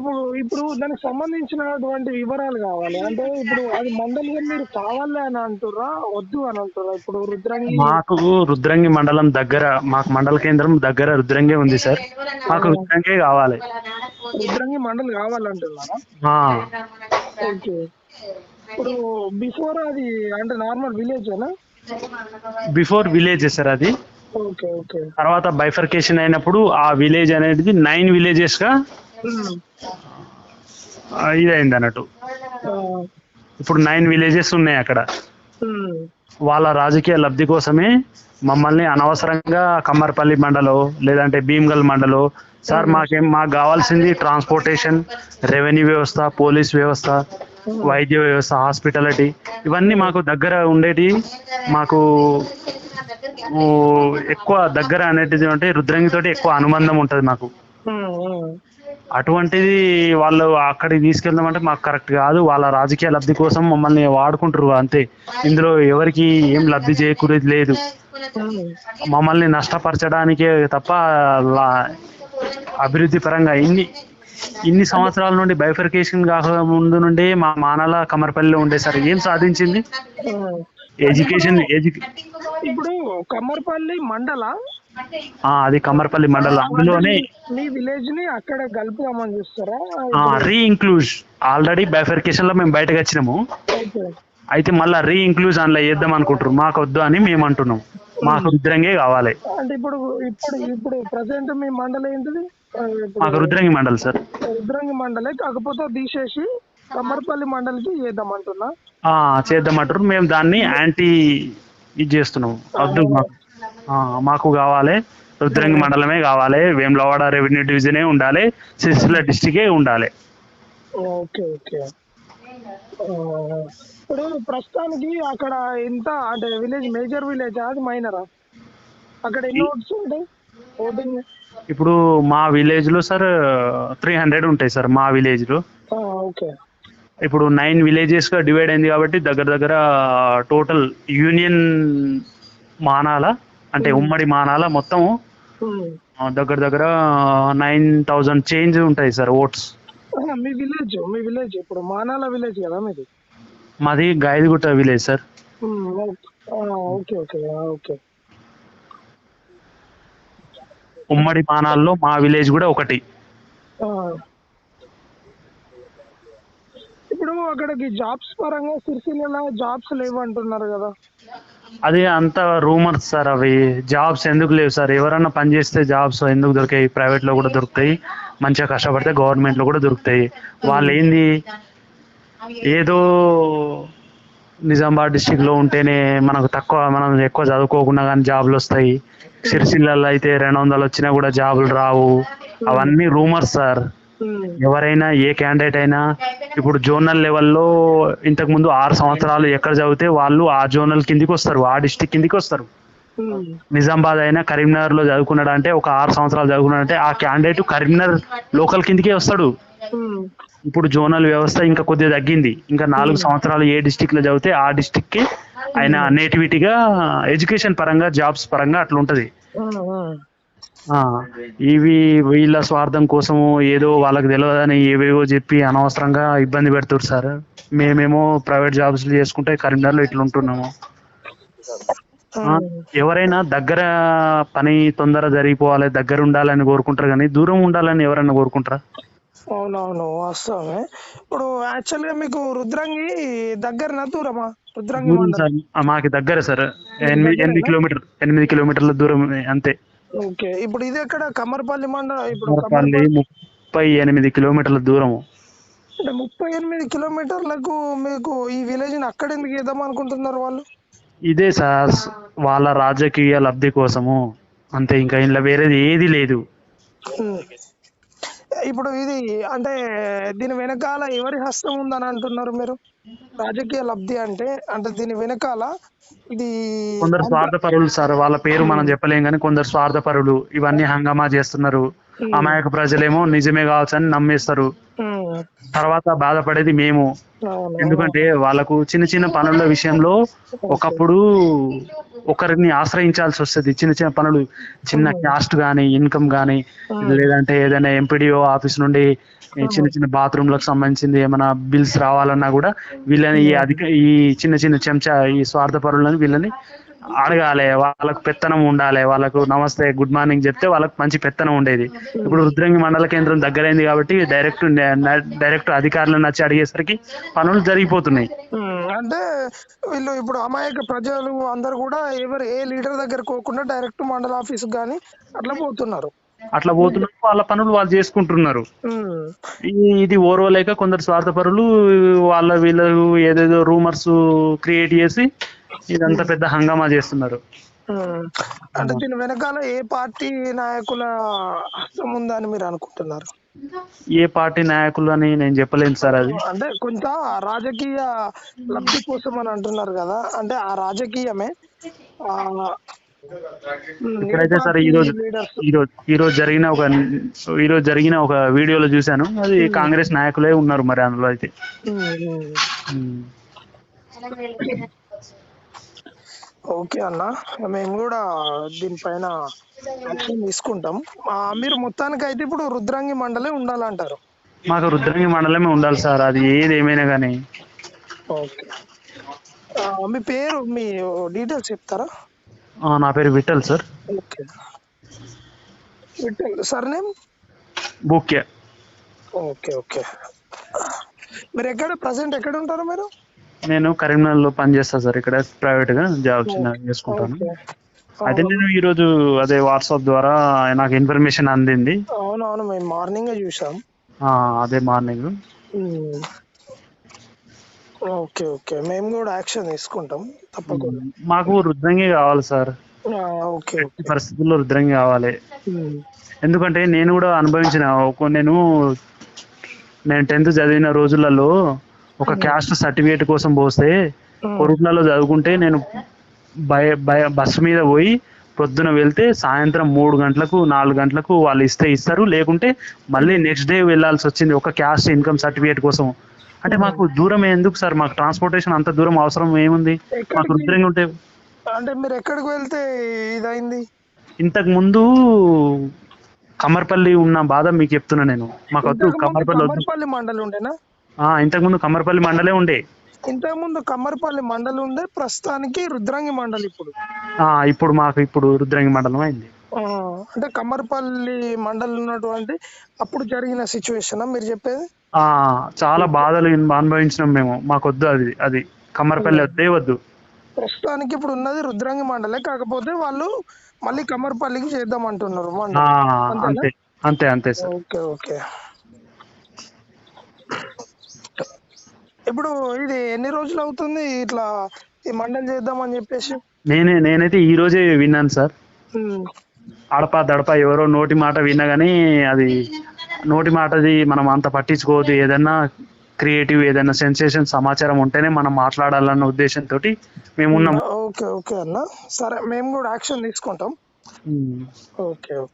అప్పుడు ఇప్పుడు దానికి సంబంధించినటువంటి వివరాలు కావాలి. అంటే ఇప్పుడు అది మండలిగా మీరు కావాలి అని అంటుర్రా? వద్దు అని అంటుర్రా? ఇప్పుడు రుద్రంగి మాకు రుద్రంగి మండలం దగ్గర మాకు మండల కేంద్రం దగ్గర రుద్రంగి ఉంది సార్. మాకు రుద్రంగే కావాలి. రుద్రంగి మండలి కావాలంటున్నారా? ఓకే. ఇప్పుడు బిఫోర్ అది అంటే నార్మల్ విలేజ్ అనా బిఫోర్ విలేజ్ సార్ అది. Okay okay. తర్వాత బైఫర్కేషన్ అయినప్పుడు ఆ విలేజ్ అనేది నైన్ విలేజెస్గా ఇదైంది అన్నట్టు. ఇప్పుడు నైన్ విలేజెస్ ఉన్నాయి అక్కడ. వాళ్ళ రాజకీయ లబ్ధి కోసమే మమ్మల్ని అనవసరంగా కమ్మర్పల్లి మండలో లేదంటే భీమ్గల్ మండలో సార్ మాకేం మాకు కావాల్సింది ట్రాన్స్పోర్టేషన్ రెవెన్యూ వ్యవస్థ పోలీస్ వ్యవస్థ వైద్య వ్యవస్థ హాస్పిటాలిటీ. ఇవన్నీ మాకు దగ్గర ఉండేటి మాకు ఎక్కువ దగ్గర అనేటిది అంటే రుద్రంగితోటి ఎక్కువ అనుబంధం ఉంటుంది మాకు. అటువంటిది వాళ్ళు అక్కడికి తీసుకెళ్దామంటే మాకు కరెక్ట్ కాదు వాళ్ళ రాజకీయ లబ్ధి కోసం మమ్మల్ని వాడుకుంటారు అంతే ఇందులో ఎవరికి ఏం లబ్ధి చేకూరేది లేదు. మమ్మల్ని నష్టపరచడానికే తప్ప అభివృద్ధి పరంగా ఇన్ని ఇన్ని సంవత్సరాల నుండి బైఫర్కేషన్ కాక ముందు నుండి మా మానల కమర్పల్లిలో ఉండే సార్ ఏం సాధించింది. ఎడ్యుకేషన్ ఎడ్యు ఇప్పుడు కమ్మర్పల్లి మండల అది కమర్పల్లి మండలం. అందులోనే మీ విలేజ్ని అక్కడ కలుపుదామని చూస్తారా? రీ ఇంక్లూజ్ ఆల్రెడీ బైఫర్కేషన్లో మేము బయటకు వచ్చినాము. అయితే మళ్ళీ రీ ఇంక్లూజ్ అందులో వేద్దాం అనుకుంటారు మాకు వద్దు అని మేము అంటున్నాం. మాకు రుద్రంగే కావాలి. అంటే ఇప్పుడు ఇప్పుడు ఇప్పుడు ప్రజెంట్ మీ మండలం ఏంటిది? మాకు రుద్రంగి మండల్ సార్ రుద్రంగి మండలే కాకపోతే తీసేసి కమ్మర్పల్లి మండలికి చేద్దామంటున్నా ఆ, చేద్దామంటారు మేము దాన్ని యాంటీ ఇది చేస్తున్నాం. వద్దు మాకు మాకు కావాలి. రుద్రంగి మండలమే కావాలి. వేములవాడ రెవెన్యూ డివిజనే ఉండాలి. సిరిసిల్ల డిస్టికే ఉండాలి. Okay okay. ఇప్పుడు ప్రస్తుతానికి అక్కడ ఎంత అంటే విలేజ్ మేజర్ విలేజ్? అది మైనరా? అక్కడ ఎన్ని ఓట్స్ ఉంటాయి? ఓటింగ్ ఇప్పుడు మా విలేజ్లో సార్ త్రీ హండ్రెడ్ ఉంటాయి సార్ మా విలేజ్లో ఓకే. ఇప్పుడు నైన్ విలేజెస్గా డివైడ్ అయింది కాబట్టి దగ్గర దగ్గర టోటల్ యూనియన్ మానాల? అంటే ఉమ్మడి మానాల మొత్తం దగ్గర దగ్గర నైన్ థౌజండ్ చేంజ్ ఉంటాయి సార్ ఓట్స్. మీ విలేజ్ మీ విలేజ్ ఇప్పుడు మానాల విలేజ్ కదా మీది? మాది Gayadigutta village sir. Okay okay okay. ఉమ్మడి మానాల్లో మా విలేజ్ కూడా ఒకటి. ఇప్పుడు అక్కడికి జాబ్స్ పరంగా సిరిసిల్ల జాబ్స్ లేవు అంటున్నారు కదా. అది అంత రూమర్స్ సార్ అవి జాబ్స్ ఎందుకు లేవు సార్ ఎవరన్నా పని చేస్తే జాబ్స్ ఎందుకు దొరికాయి? ప్రైవేట్లో కూడా దొరుకుతాయి. మంచిగా కష్టపడితే గవర్నమెంట్లో కూడా దొరుకుతాయి. వాళ్ళు ఏంది? ఏదో నిజామాబాద్ డిస్టిక్లో ఉంటేనే మనకు తక్కువ మనం ఎక్కువ చదువుకోకుండా కానీ జాబులు వస్తాయి. సిరిసిల్లలో అయితే రెండు వందలు వచ్చినా కూడా జాబులు రావు. అవన్నీ రూమర్స్ సార్ ఎవరైనా ఏ క్యాండిడేట్ అయినా ఇప్పుడు జోనల్ లెవెల్లో ఇంతకు ముందు ఆరు సంవత్సరాలు ఎక్కడ చదివితే వాళ్ళు ఆ జోనల్ కిందికి వస్తారు ఆ డిస్టిక్ కిందికి వస్తారు. ఉమ్, నిజామాబాద్ అయినా కరీంనగర్లో చదువుకున్నాడు అంటే ఒక ఆరు సంవత్సరాలు చదువుకున్నాడు అంటే ఆ క్యాండిడేట్ కరీంనగర్ లోకల్ కిందికే వస్తాడు. ఉమ్, ఇప్పుడు జోనల్ వ్యవస్థ ఇంకా కొద్దిగా తగ్గింది. ఇంకా నాలుగు సంవత్సరాలు ఏ డిస్టిక్లో చదివితే ఆ డిస్టిక్కి ఆయన నేటివిటీగా ఎడ్యుకేషన్ పరంగా జాబ్స్ పరంగా అట్లా ఉంటది ఇవి వీళ్ళ స్వార్థం కోసము ఏదో వాళ్ళకి తెలియదని ఏవేవో చెప్పి అనవసరంగా ఇబ్బంది పెడుతున్నారు సార్. మేమేమో ప్రైవేట్ జాబ్స్ చేసుకుంటే కరీంనగర్లో ఇట్లా ఉంటున్నాము ఎవరైనా దగ్గర పని తొందర జరిగిపోవాలి దగ్గర ఉండాలని కోరుకుంటారు కానీ దూరం ఉండాలని ఎవరైనా కోరుకుంటారా? అవునవును వాస్తవమే. ఇప్పుడు యాక్చువల్గా మీకు రుద్రంగి దగ్గరనా దూరమా? రుద్రంగి మాకు దగ్గర సార్. ఎనిమిది ఎనిమిది కిలోమీటర్ ఎనిమిది కిలోమీటర్ల దూరం అంతే. ఓకే. ఇప్పుడు ఇది ఎక్కడ? కమ్మర్పల్లి మండలం? ఇప్పుడు మరపల్లి కమ్మర్పల్లి ముప్పై ఎనిమిది కిలోమీటర్ల దూరము. అంటే ముప్పై ఎనిమిది కిలోమీటర్లకు మీకు ఈ విలేజ్ని అక్కడ ఎందుకు ఇద్దాం అనుకుంటున్నారు వాళ్ళు? ఇదే సార్ వాళ్ళ రాజకీయ లబ్ధి కోసము. అంతే ఇంకా ఇంట్లో వేరేది ఏది లేదు. ఇప్పుడు ఇది అంటే దీని వెనకాల ఎవరి హస్తం ఉందని అంటున్నారు మీరు? రాజకీయ లబ్ధి అంటే అంటే దీని వెనకాల ఇది కొందరు స్వార్థపరులు సార్ వాళ్ళ పేరు మనం చెప్పలేం కానీ కొందరు స్వార్థపరులు ఇవన్నీ హంగామా చేస్తున్నారు. అమాయక ప్రజలేమో నిజమే కావచ్చు అని నమ్మేస్తారు. తర్వాత బాధపడేది మేము. ఎందుకంటే వాళ్ళకు చిన్న చిన్న పనుల విషయంలో ఒకప్పుడు ఒకరిని ఆశ్రయించాల్సి వస్తుంది. చిన్న చిన్న పనులు చిన్న క్యాస్ట్ కానీ ఇన్కమ్ కానీ లేదంటే ఏదైనా ఎంపీడీఓ ఆఫీస్ నుండి చిన్న చిన్న బాత్రూమ్లకు సంబంధించింది ఏమైనా బిల్స్ రావాలన్నా కూడా వీళ్ళని ఈ అధిక ఈ చిన్న చిన్న చెంచా ఈ స్వార్థ పరులని వీళ్ళని అడగాలి వాళ్ళకు పెత్తనం ఉండాలి వాళ్ళకు నమస్తే గుడ్ మార్నింగ్ చెప్తే వాళ్ళకి మంచి పెత్తనం ఉండేది. ఇప్పుడు రుద్రంగి మండల కేంద్రం దగ్గరైంది కాబట్టి డైరెక్ట్ డైరెక్ట్ అధికారులను వచ్చి అడిగేసరికి పనులు జరిగిపోతున్నాయి. అంటే వీళ్ళు ఇప్పుడు అమాయక ప్రజలు అందరు కూడా ఎవరు ఏ లీడర్ దగ్గర పోకుండా డైరెక్ట్ మండల ఆఫీస్ కానీ అట్లా పోతున్నారు. అట్లా పోతున్నారు వాళ్ళ పనులు వాళ్ళు చేసుకుంటున్నారు. ఇది ఓర్వలేక కొందరు స్వార్థపరులు వాళ్ళ వీళ్ళు ఏదేదో రూమర్స్ క్రియేట్ చేసి ఇదంతా పెద్ద హంగామా చేస్తున్నారు. అంటే దీని వెనకాల ఏ పార్టీ నాయకుల హస్తం ఉందని మీరు అనుకుంటున్నారు? ఏ పార్టీ నాయకులు అని నేను చెప్పలేను సార్ అది. అంటే కొంత రాజకీయ లబ్ధి కోసం అని అంటున్నారు కదా. అంటే ఆ రాజకీయమే ఇప్పుడైతే సార్ పార్టీ ఈ రోజు leaders? ఈ రోజు ఈ రోజు జరిగిన ఒక ఈ రోజు జరిగిన ఒక వీడియోలో చూశాను. అది కాంగ్రెస్ నాయకులే ఉన్నారు మరి అందులో అయితే. ఓకే అన్న. మేము కూడా దీనిపైన యాక్షన్ తీసుకుంటాం. ఆ, మీరు మొత్తానికి అయితే ఇప్పుడు రుద్రంగి మండలే ఉండాలంటారు. మాకు రుద్రంగి మండలమే ఉండాలి సార్. అది ఏది ఏమైనా కానీ. ఓకే. ఆ, మీ పేరు మీ డీటెయిల్స్ చెప్తారా? నా పేరు Vithal sir. Okay. Vithal sir name? Bukya. Okay okay. మీరు ఎక్కడ ప్రజెంట్ ఎక్కడ ఉంటారు మీరు? నేను కరీంనగర్లో పనిచేస్తా సార్. ఇక్కడ ప్రైవేట్గా జాబ్ చిన్న చేసుకుంటాను. అయితే నేను ఈ రోజు అదే వాట్సాప్ ద్వారా నాకు ఇన్ఫర్మేషన్ అందింది. అవునవును మేము మార్నింగే చూసాం. అదే మార్నింగ్. Okay okay. మేము కూడా యాక్షన్ తీసుకుంటాం. తప్పకుండా. మాకు రుద్రంగి కావాలి సార్. ఓకే పరిస్థితుల్లో రుద్రంగి కావాలి. ఎందుకంటే నేను కూడా అనుభవించిన నేను నేను టెన్త్ చదివిన రోజులలో ఒక క్యాస్ట్ సర్టిఫికేట్ కోసం పోస్తే కొరుట్లలో చదువుకుంటే నేను బయ బయ బస్సు మీద పోయి పొద్దున వెళ్తే సాయంత్రం మూడు గంటలకు నాలుగు గంటలకు వాళ్ళు ఇస్తే ఇస్తారు. లేకుంటే మళ్ళీ నెక్స్ట్ డే వెళ్ళాల్సి వచ్చింది ఒక క్యాస్ట్ ఇన్కమ్ సర్టిఫికేట్ కోసం. అంటే మాకు దూరం ఎందుకు సార్? మాకు ట్రాన్స్పోర్టేషన్ అంత దూరం అవసరం ఏముంది? మాకు రుద్రంగా ఉంటే అంటే మీరు ఎక్కడికి వెళ్తే ఇదైంది? ఇంతకు ముందు కమర్పల్లి ఉన్న బాధ మీకు చెప్తున్నా నేను. మాకు వద్దు కమర్పల్లి వద్దు. మండలి ఉండేనా? ఇంతకు ముందు కమర్పల్లి మండలే ఉండే. ఇంతకుముందు కమ్మర్పల్లి మండలి ఉండే ప్రస్తుతానికి రుద్రంగి మండలి ఇప్పుడు. ఆ, ఇప్పుడు మాకు ఇప్పుడు రుద్రంగి మండలం అయింది. ఆ, అంటే కమ్మర్పల్లి మండలి ఉన్నటువంటి అప్పుడు జరిగిన సిచ్యువేషన్ మీరు చెప్పేది? ఆ చాలా బాధలు ఇన్- అనుభవించినాం మేము. మాకు వద్దు అది అది. కమ్మర్పల్లి వద్దే వద్దు. ప్రస్తుతానికి ఇప్పుడు ఉన్నది రుద్రంగి మండలే కాకపోతే వాళ్ళు మళ్ళీ కమ్మర్పల్లికి చేద్దాం అంటున్నారు ఆ, మండలి అంతే అంతే అంతే సార్. Okay okay. ఇప్పుడు ఇది ఎన్ని రోజులు అవుతుంది ఇట్లా ఈ మండలి చేద్దామని చెప్పేసి? నేనే నేనైతే ఈ రోజే విన్నాను సార్. అడప దడప ఎవరో నోటి మాట విన్నా కానీ అది నోటి మాటది మనం అంత పట్టించుకోవద్దు. ఏదైనా క్రియేటివ్ ఏదైనా సెన్సేషన్ సమాచారం ఉంటేనే మనం మాట్లాడాలన్న ఉద్దేశంతో మేము ఉన్నాం ఓకే ఓకే అన్న. సరే మేము కూడా యాక్షన్ తీసుకుంటాం. ఓకే.